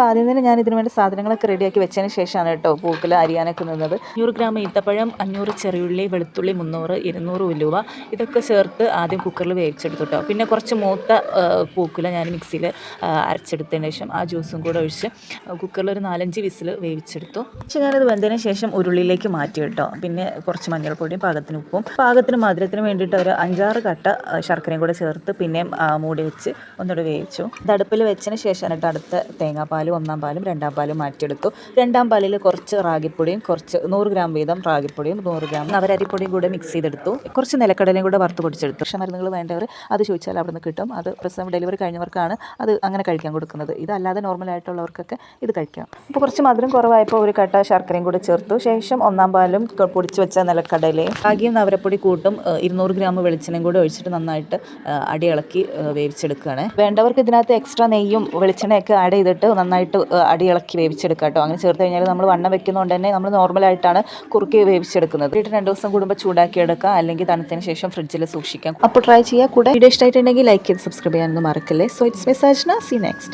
അപ്പോൾ ആദ്യം തന്നെ ഞാൻ ഇതിനു വേണ്ടി സാധനങ്ങളൊക്കെ റെഡിയാക്കി വെച്ചതിന് ശേഷമാണ് കേട്ടോ പൂക്കൽ അരിയാനൊക്കെ നിന്നത്. അഞ്ഞൂറ് ഗ്രാം ഈത്തപ്പഴം അഞ്ഞൂറ് ചെറിയുള്ളി വെളുത്തുള്ളി മുന്നൂറ് ഇരുന്നൂറ് ഉലുവ ഇതൊക്കെ ചേർത്ത് ആദ്യം കുക്കറിൽ വേവിച്ചെടുത്തു കേട്ടോ. പിന്നെ കുറച്ച് മൂത്ത പൂക്കില ഞാൻ മിക്സിയിൽ അരച്ചെടുത്തതിന് ശേഷം ആ ജ്യൂസും കൂടെ ഒഴിച്ച് കുക്കറിൽ ഒരു നാലഞ്ച് വിസിൽ വേവിച്ചെടുത്തു. പക്ഷേ ഞാനത് വെന്തതിന് ശേഷം ഉരുളിയിലേക്ക് മാറ്റി കേട്ടോ. പിന്നെ കുറച്ച് മഞ്ഞൾപ്പൊടിയും പാകത്തിന് ഉപ്പും പാകത്തിന് മധുരത്തിന് വേണ്ടിയിട്ട് ഒരു അഞ്ചാറ് കട്ട ശർക്കരയും കൂടെ ചേർത്ത് പിന്നെയും മൂടി വെച്ച് ഒന്നുകൂടെ വേവിച്ചു. അടുപ്പിൽ വെച്ചതിന് ശേഷമാണ് കേട്ടോ അടുത്ത തേങ്ങാപ്പാലും ഒന്നാം പാലും രണ്ടാം പാലും മാറ്റിയെടുത്തു. രണ്ടാം പാലിൽ കുറച്ച് റാഗിപ്പൊടിയും കുറച്ച് നൂറ് ഗ്രാം വീതം റാഗിപ്പൊടിയും നൂറ് ഗ്രാം അവരരിപ്പൊടിയും കൂടെ മിക്സ് ചെയ്തെടുത്തു. കുറച്ച് നിലക്കടലയും കൂടെ വറുത്ത് പൊടിച്ചെടുത്തു. പക്ഷേ മരുന്നുകൾ വേണ്ടവർ അത് ചോദിച്ചാൽ അവിടെ നിന്ന് കിട്ടും. അത് പ്രസവം ഡെലിവറി കഴിഞ്ഞവർക്കാണ് അത് അങ്ങനെ കഴിക്കാൻ കൊടുക്കുന്നത്. ഇതല്ലാതെ നോർമലായിട്ടുള്ളവർക്കൊക്കെ ഇത് കഴിക്കാം. അപ്പോൾ കുറച്ച് മധുരം കുറവായപ്പോൾ ഒരു കട്ട ശർക്കരയും കൂടെ ചേർത്തു. ശേഷം ഒന്നാം പാലും പൊടിച്ച് വെച്ച നിലക്കടലയും റാഗിയും നവരപ്പൊടി കൂട്ടും ഇരുന്നൂറ് ഗ്രാം വെളിച്ചെണ്ണയും കൂടെ ഒഴിച്ചിട്ട് നന്നായിട്ട് അടിയിളക്കി വേവിച്ചെടുക്കുകയാണ്. വേണ്ടവർക്ക് ഇതിനകത്ത് എക്സ്ട്രാ നെയ്യും വെളിച്ചെണ്ണയൊക്കെ ആഡ് ചെയ്തിട്ട് നന്നായിട്ട് ഏഹ്, അടിയിളക്കി ഇളക്കി വേവിച്ചെടുക്കുക കേട്ടോ. അങ്ങനെ ചേർത്ത് കഴിഞ്ഞാൽ നമ്മൾ വണ്ണം വെക്കുന്നതുകൊണ്ട് തന്നെ നമ്മൾ നോർമലായിട്ടാണ് കുറുക്കി വേവിച്ചെടുക്കുന്നത്. വീട്ടിൽ രണ്ട് ദിവസം കൂടുമ്പോൾ ചൂടാക്കി എടുക്കുക അല്ലെങ്കിൽ തണുത്തതിന് ശേഷം ഫ്രിഡ്ജിൽ സൂക്ഷിക്കാം അപ്പോൾ ട്രൈ ചെയ്യുക കൂടെ. വീഡിയോ ഇഷ്ടമായിട്ടുണ്ടെങ്കിൽ ലൈക്ക് ചെയ്ത് സബ്സ്ക്രൈബ് ചെയ്യാനൊന്നും മറക്കല്ലേ. So it's message see next